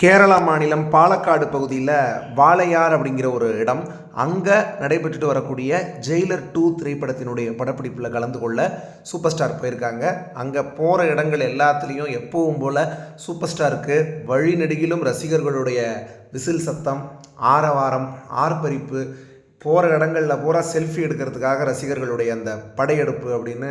கேரளா மாநிலம் பாலக்காடு பகுதியில் வாளையார் அப்படிங்கிற ஒரு இடம். அங்கே நடைபெற்றுட்டு வரக்கூடிய ஜெயிலர் டூ திரைப்படத்தினுடைய படப்பிடிப்பில் கலந்து கொள்ள சூப்பர் ஸ்டார் போயிருக்காங்க. அங்கே போகிற இடங்கள் எல்லாத்துலேயும் எப்பவும் போல் சூப்பர் ஸ்டாருக்கு வழிநெடுகிலும் ரசிகர்களுடைய விசில் சத்தம் ஆரவாரம் ஆர்ப்பரிப்பு போகிற இடங்களில் பூரா செல்ஃபி எடுக்கிறதுக்காக ரசிகர்களுடைய அந்த படையெடுப்பு அப்படின்னு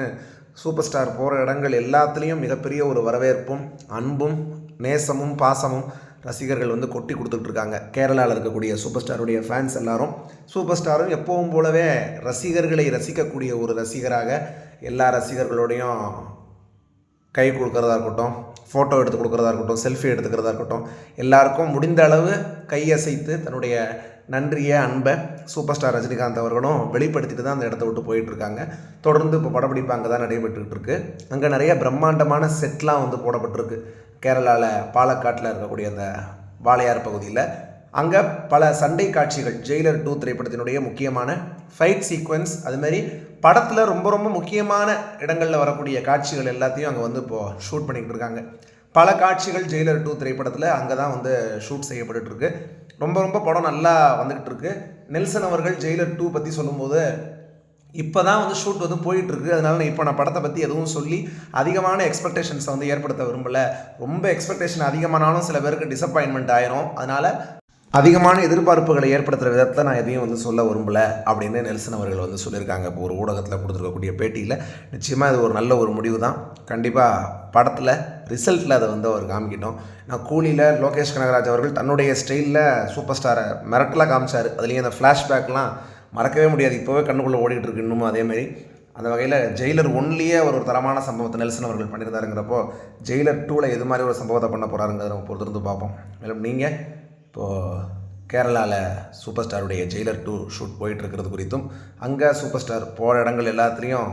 சூப்பர் ஸ்டார் போகிற இடங்கள் எல்லாத்துலேயும் மிகப்பெரிய ஒரு வரவேற்பும் அன்பும் நேசமும் பாசமும் ரசிகர்கள் வந்து கொட்டி கொடுத்துட்ருக்காங்க. கேரளாவில் இருக்கக்கூடிய சூப்பர் ஸ்டாருடைய ஃபேன்ஸ் எல்லாரும். சூப்பர் ஸ்டாரும் எப்பவும் போலவே ரசிகர்களை ரசிக்கக்கூடிய ஒரு ரசிகராக எல்லா ரசிகர்களோடையும் கை கொடுக்குறதா இருக்கட்டும் ஃபோட்டோ எடுத்து கொடுக்குறதா இருக்கட்டும் செல்ஃபி எடுத்துக்கிறதா இருக்கட்டும் எல்லாருக்கும் முடிந்த அளவு கையசைத்து தன்னுடைய நன்றிய அன்பை சூப்பர் ஸ்டார் ரஜினிகாந்த் அவர்களும் வெளிப்படுத்திட்டு தான் அந்த இடத்த விட்டு போயிட்டுருக்காங்க தொடர்ந்து இப்போ படப்பிடிப்பு அங்கே தான் நடைபெற்றுக்கிட்டு இருக்கு. அங்கே நிறைய பிரம்மாண்டமான செட்லாம் வந்து போடப்பட்டிருக்கு. கேரளாவில் பாலக்காட்டில் இருக்கக்கூடிய அந்த வாளையார் பகுதியில் அங்கே பல சண்டை காட்சிகள் ஜெயிலர் டூ திரைப்படத்தினுடைய முக்கியமான ஃபைட் சீக்வன்ஸ் அதுமாரி படத்தில் ரொம்ப ரொம்ப முக்கியமான இடங்களில் வரக்கூடிய காட்சிகள் எல்லாத்தையும் அங்கே வந்து இப்போது ஷூட் பண்ணிக்கிட்டு இருக்காங்க. பல காட்சிகள் ஜெயிலர் டூ திரைப்படத்தில் அங்கே தான் வந்து ஷூட் செய்யப்பட்டுருக்கு ரொம்ப ரொம்ப படம் நல்லா வந்துக்கிட்டு இருக்கு. நெல்சன் அவர்கள் ஜெயிலர் டூ பற்றி சொல்லும்போது இப்போ தான் வந்து ஷூட் வந்து போயிட்டுருக்கு. அதனால நான் இப்போ நான் படத்தை பற்றி எதுவும் சொல்லி அதிகமான எக்ஸ்பெக்டேஷன்ஸை வந்து ஏற்படுத்த விரும்பலை. ரொம்ப எக்ஸ்பெக்டேஷன் அதிகமானாலும் சில பேருக்கு டிசப்பாயின்மெண்ட் ஆயிரும். அதனால் அதிகமான எதிர்பார்ப்புகளை ஏற்படுத்துகிற விதத்தை நான் எதையும் வந்து சொல்ல விரும்பலை அப்படின்னு நெல்சன் அவர்கள் வந்து சொல்லியிருக்காங்க. இப்போ ஒரு ஊடகத்தில் கொடுத்துருக்கக்கூடிய பேட்டியில். நிச்சயமாக இது ஒரு நல்ல ஒரு முடிவு தான் கண்டிப்பாக படத்தில் ரிசல்ட்டில் அதை வந்து அவர் காமிக்கிட்டோம். நான் கூலியில் லோகேஷ் கனகராஜ் அவர்கள் தன்னுடைய ஸ்டைலில் சூப்பர் ஸ்டாரை மிரட்டலாக காமிச்சார். அதுலேயும் அந்த ஃப்ளாஷ்பேக்லாம் மறக்கவே முடியாது. இப்போவே கண்ணுக்குள்ளே ஓடிட்டு இருக்கு இன்னமும் அதேமாரி அந்த வகையில் ஜெயிலர் ஒன்லியே அவர் ஒரு தரமான சம்பவத்தை நெல்சன் அவர்கள் பண்ணியிருந்தாருங்கிறப்போ ஜெயிலர் டூவில் எது மாதிரி ஒரு சம்பவத்தை பண்ண போகிறாருங்கிறத நம்ம பொறுத்திருந்து பார்ப்போம். மேலும் நீங்கள் இப்போது கேரளாவில் சூப்பர் ஸ்டாருடைய ஜெயிலர் டூ ஷூட் போயிட்டு இருக்கிறது குறித்தும் அங்கே சூப்பர் ஸ்டார் போகிற இடங்கள் எல்லாத்துலேயும்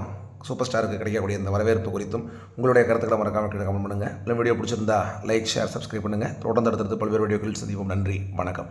சூப்பர் ஸ்டாருக்கு கிடைக்கக்கூடிய இந்த வரவேற்பு குறித்தும் உங்களுடைய கருத்துக்களை மறக்காமல் கீழே கமெண்ட் பண்ணுங்கள் இல்லை வீடியோ பிடிச்சிருந்தா லைக் ஷேர் சப்ஸ்கிரைப் பண்ணுங்கள் தொடர்ந்து அடுத்தடுத்து பல்வேறு வீடியோக்கள் சந்திப்போம். நன்றி. வணக்கம்.